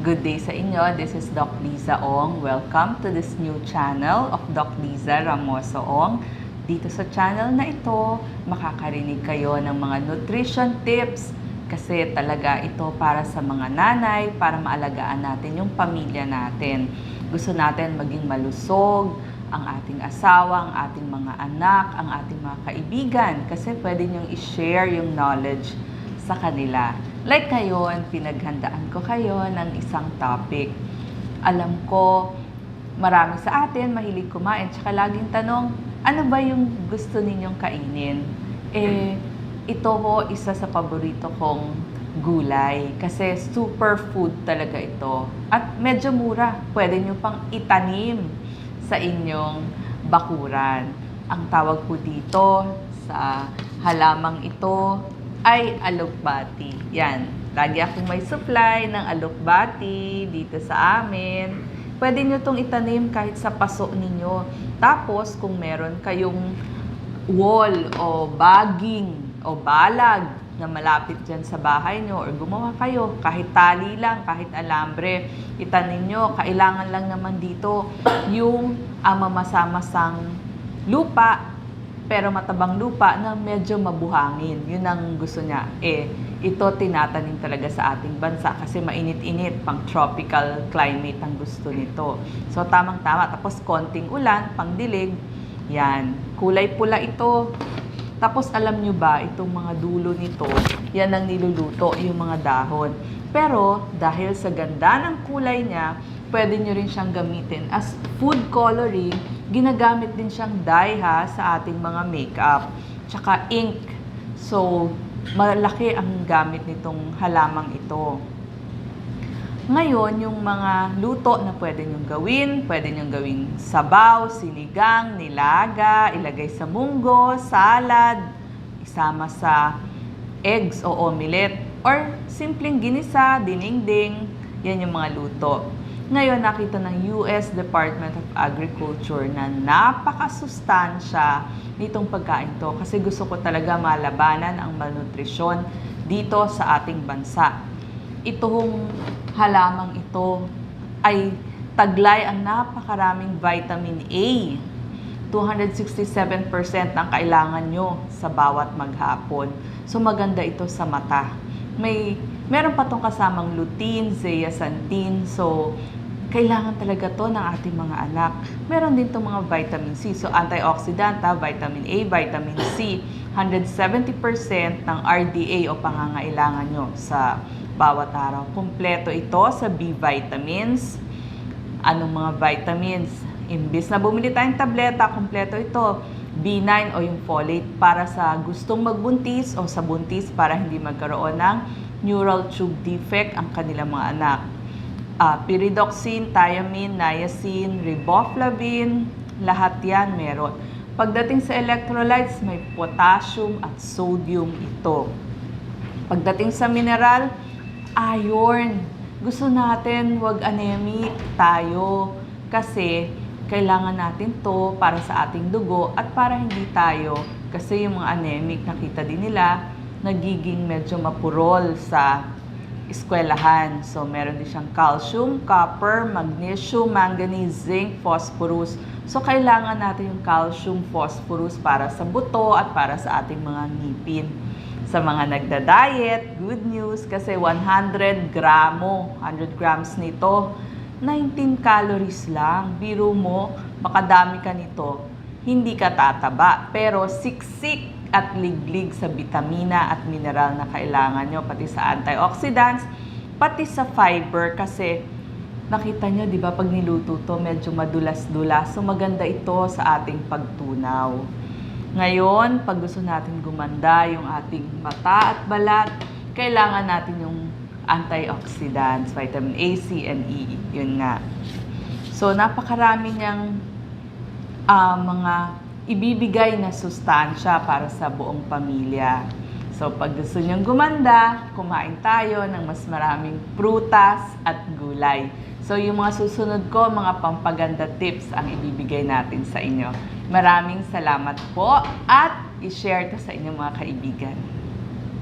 Good day sa inyo. This is Doc Liza Ong. Welcome to this new channel of Doc Liza Ramoso Ong. Dito sa channel na ito, makakarinig kayo ng mga nutrition tips kasi talaga ito para sa mga nanay, para maalagaan natin yung pamilya natin. Gusto natin maging malusog, ang ating asawa, ang ating mga anak, ang ating mga kaibigan kasi pwede niyong i-share yung knowledge sa kanila. Like ngayon, pinaghandaan ko kayo ng isang topic. Alam ko, marami sa atin mahilig kumain, tsaka laging tanong, ano ba yung gusto ninyong kainin? Eh, ito ho, isa sa paborito kong gulay. Kasi superfood talaga ito. At medyo mura. Pwede nyo pang itanim sa inyong bakuran. Ang tawag po dito sa halamang ito ay alokbati. Yan. Lagi akong may supply ng alokbati dito sa amin. Pwede nyo itong itanim kahit sa paso ninyo. Tapos, kung meron kayong wall o bagging o balag na malapit dyan sa bahay nyo or gumawa kayo kahit tali lang, kahit alambre, itanim nyo. Kailangan lang naman dito yung uh, mamasamasang lupa pero matabang lupa na medyo mabuhangin. Yun ang gusto niya. Eh, ito tinatanim talaga sa ating bansa kasi mainit-init, pang tropical climate ang gusto nito. So, tamang-tama. Tapos, konting ulan, pang dilig. Yan. Kulay pula ito. Tapos, alam nyo ba, itong mga dulo nito, yan ang niluluto, yung mga dahon. Pero, dahil sa ganda ng kulay niya, pwede nyo rin siyang gamitin as food coloring ginagamit din siyang dye ha sa ating mga makeup. Tsaka ink. So, malaki ang gamit nitong halamang ito. Ngayon, yung mga luto na pwede nyong gawin, pwede nyong gawing sabaw, sinigang, nilaga, ilagay sa munggo, salad, isama sa eggs o omelette, or simpleng ginisa, dinengdeng, yan yung mga luto. Ngayon, nakita ng US Department of Agriculture na napakasustansya nitong pagkain to kasi gusto ko talaga malabanan ang malnutrisyon dito sa ating bansa. Itong halamang ito ay taglay ang napakaraming vitamin A. 267% ang kailangan nyo sa bawat maghapon. So maganda ito sa mata. May meron pa tong kasamang lutein, zeaxanthin. So kailangan talaga to ng ating mga anak. Meron din itong mga vitamin C. So, antioxidant, ha, vitamin A, vitamin C. 170% ng RDA o pangangailangan nyo sa bawat araw. Kumpleto ito sa B vitamins. Anong mga vitamins? Imbis na bumili tayong tableta, kumpleto ito. B9 o yung folate para sa gustong magbuntis o sa buntis para hindi magkaroon ng neural tube defect ang kanilang mga anak uh, pyridoxine, thiamine, niacin, riboflavin, lahat yan meron. Pagdating sa electrolytes, may potassium at sodium ito. Pagdating sa mineral, iron. Gusto natin wag anemic tayo kasi kailangan natin to para sa ating dugo at para hindi tayo kasi yung mga anemic nakita din nila nagiging medyo mapurol sa eskwelahan. So, meron din siyang calcium, copper, magnesium, manganese, zinc, phosphorus. So, kailangan natin yung calcium, phosphorus para sa buto at para sa ating mga ngipin. Sa mga nagda-diet, good news kasi 100 gramo, 100 grams nito, 19 calories lang. Biro mo, baka dami ka nito, hindi ka tataba. Pero siksik at liglig sa vitamina at mineral na kailangan nyo, pati sa antioxidants, pati sa fiber kasi nakita nyo, di ba, pag niluto to, medyo madulas-dulas. So, maganda ito sa ating pagtunaw. Ngayon, pag gusto natin gumanda yung ating mata at balat, kailangan natin yung antioxidants, vitamin A, C, and E. Yun nga. So, napakarami niyang uh, mga ibibigay na sustansya para sa buong pamilya. So pag gusto nyong gumanda, kumain tayo ng mas maraming prutas at gulay. So yung mga susunod ko, mga pampaganda tips ang ibibigay natin sa inyo. Maraming salamat po at i-share to sa inyong mga kaibigan.